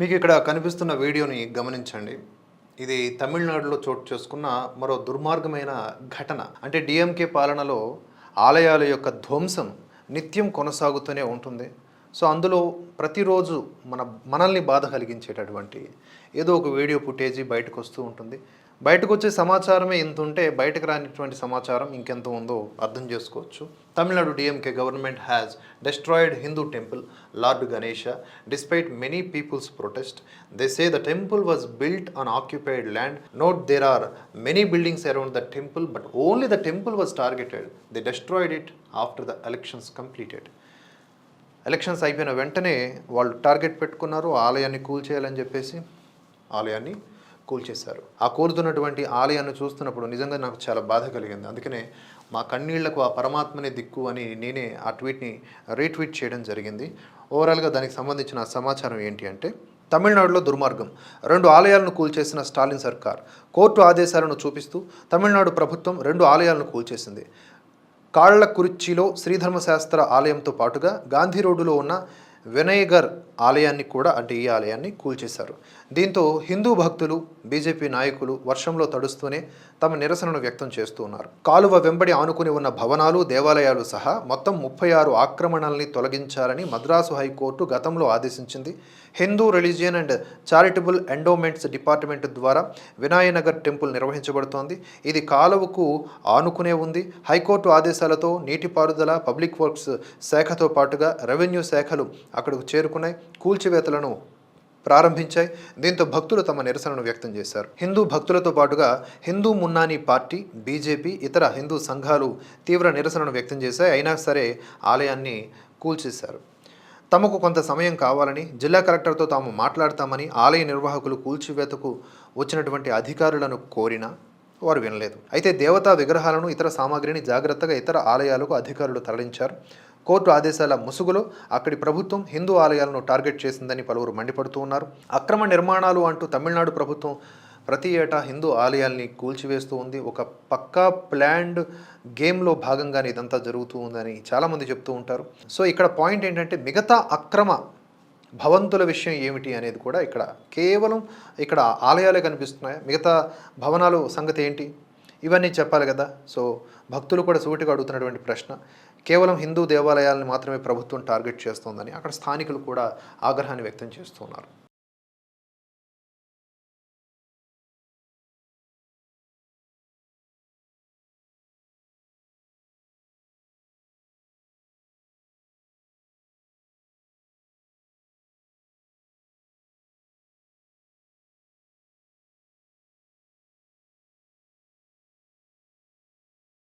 మీకు ఇక్కడ కనిపిస్తున్న వీడియోని గమనించండి. ఇది తమిళనాడులో చోటు చేసుకున్న మరో దుర్మార్గమైన ఘటన. అంటే డిఎంకే పాలనలో ఆలయాల యొక్క ధ్వంసం నిత్యం కొనసాగుతూనే ఉంటుంది. సో అందులో ప్రతిరోజు మన మనల్ని బాధ కలిగించేటటువంటి ఏదో ఒక వీడియో ఫుటేజీ బయటకు వస్తూ ఉంటుంది. బయటకు వచ్చే సమాచారమే ఇంత ఉంటే బయటకు రానిటువంటి సమాచారం ఇంకెంత ఉందో అర్థం చేసుకోవచ్చు. Tamil Nadu DMK government has destroyed Hindu temple lord Ganesha despite many peoples protest they say the temple was built on occupied land note there are many buildings around the temple but only the temple was targeted they destroyed it after the elections completed elections అయిపోయిన వెంటనే వాళ్ళు target పెట్టుకున్నారు ఆలయాన్ని కూల్చేయాలని చెప్పేసి ఆలయాన్ని కూల్చేశారు. ఆ కూలుతున్నటువంటి ఆలయాన్ని చూస్తున్నప్పుడు నిజంగా నాకు చాలా బాధ కలిగింది. అందుకనే మా కన్నీళ్ళకు ఆ పరమాత్మనే దిక్కు అని నేనే ఆ ట్వీట్ని రీట్వీట్ చేయడం జరిగింది. ఓవరాల్గా దానికి సంబంధించిన సమాచారం ఏంటి అంటే తమిళనాడులో దుర్మార్గం. రెండు ఆలయాలను కూల్చేసిన స్టాలిన్ సర్కార్ కోర్టు ఆదేశాలను చూపిస్తూ తమిళనాడు ప్రభుత్వం రెండు ఆలయాలను కూల్చేసింది. కాళ్ళకురిచ్చిలో శ్రీధర్మశాస్త్ర ఆలయంతో పాటుగా గాంధీ రోడ్డులో ఉన్న వినయగర్ ఆలయాన్ని కూడా అంటే ఈ ఆలయాన్ని కూల్చేశారు. దీంతో హిందూ భక్తులు బీజేపీ నాయకులు వర్షంలో తడుస్తూనే తమ నిరసనను వ్యక్తం చేస్తూ ఉన్నారు. కాలువ వెంబడి ఆనుకుని ఉన్న భవనాలు దేవాలయాలు సహా మొత్తం ముప్పై ఆరు ఆక్రమణల్ని తొలగించాలని మద్రాసు హైకోర్టు గతంలో ఆదేశించింది. Hindu religion and charitable endowments department ద్వారా వినాయనగర్ టెంపుల్ నిర్వహించబడుతోంది. ఇది కాలువకు ఆనుకునే ఉంది. హైకోర్టు ఆదేశాలతో నీటిపారుదల పబ్లిక్ వర్క్స్ శాఖతో పాటుగా రెవెన్యూ శాఖలు అక్కడకు చేరుకున్నాయి కూల్చివేతలను ప్రారంభించాయి. దీంతో భక్తులు తమ నిరసనను వ్యక్తం చేశారు. హిందూ భక్తులతో పాటుగా హిందూ మున్నాని పార్టీ బీజేపీ ఇతర హిందూ సంఘాలు తీవ్ర నిరసనను వ్యక్తం చేశాయి. అయినా సరే ఆలయాన్ని కూల్చేశారు. తమకు కొంత సమయం కావాలని జిల్లా కలెక్టర్తో తాము మాట్లాడతామని ఆలయ నిర్వాహకులు కూల్చివేతకు వచ్చినటువంటి అధికారులను కోరినా వారు వినలేదు. అయితే దేవతా విగ్రహాలను ఇతర సామాగ్రిని జాగ్రత్తగా ఇతర ఆలయాలకు అధికారులు తరలించారు. కోర్టు ఆదేశాల ముసుగులో అక్కడి ప్రభుత్వం హిందూ ఆలయాలను టార్గెట్ చేసిందని పలువురు మండిపడుతూ ఉన్నారు. అక్రమ నిర్మాణాలు అంటూ తమిళనాడు ప్రభుత్వం ప్రతి ఏటా హిందూ ఆలయాల్ని కూల్చివేస్తూ ఉంది. ఒక పక్కా ప్లాన్డ్ గేమ్లో భాగంగానే ఇదంతా జరుగుతూ ఉందని చాలామంది చెప్తూ ఉంటారు. సో ఇక్కడ పాయింట్ ఏంటంటే మిగతా అక్రమ భవంతుల విషయం ఏమిటి అనేది కూడా ఇక్కడ కేవలం ఇక్కడ ఆలయాలే కనిపిస్తున్నాయి? మిగతా భవనాలు సంగతి ఏంటి? ఇవన్నీ చెప్పాలి కదా. సో భక్తులు కూడా సూటిగా అడుగుతున్నటువంటి ప్రశ్న కేవలం హిందూ దేవాలయాలను మాత్రమే ప్రభుత్వం టార్గెట్ చేస్తోందని అక్కడ స్థానికులు కూడా ఆగ్రహాన్ని వ్యక్తం చేస్తున్నారు.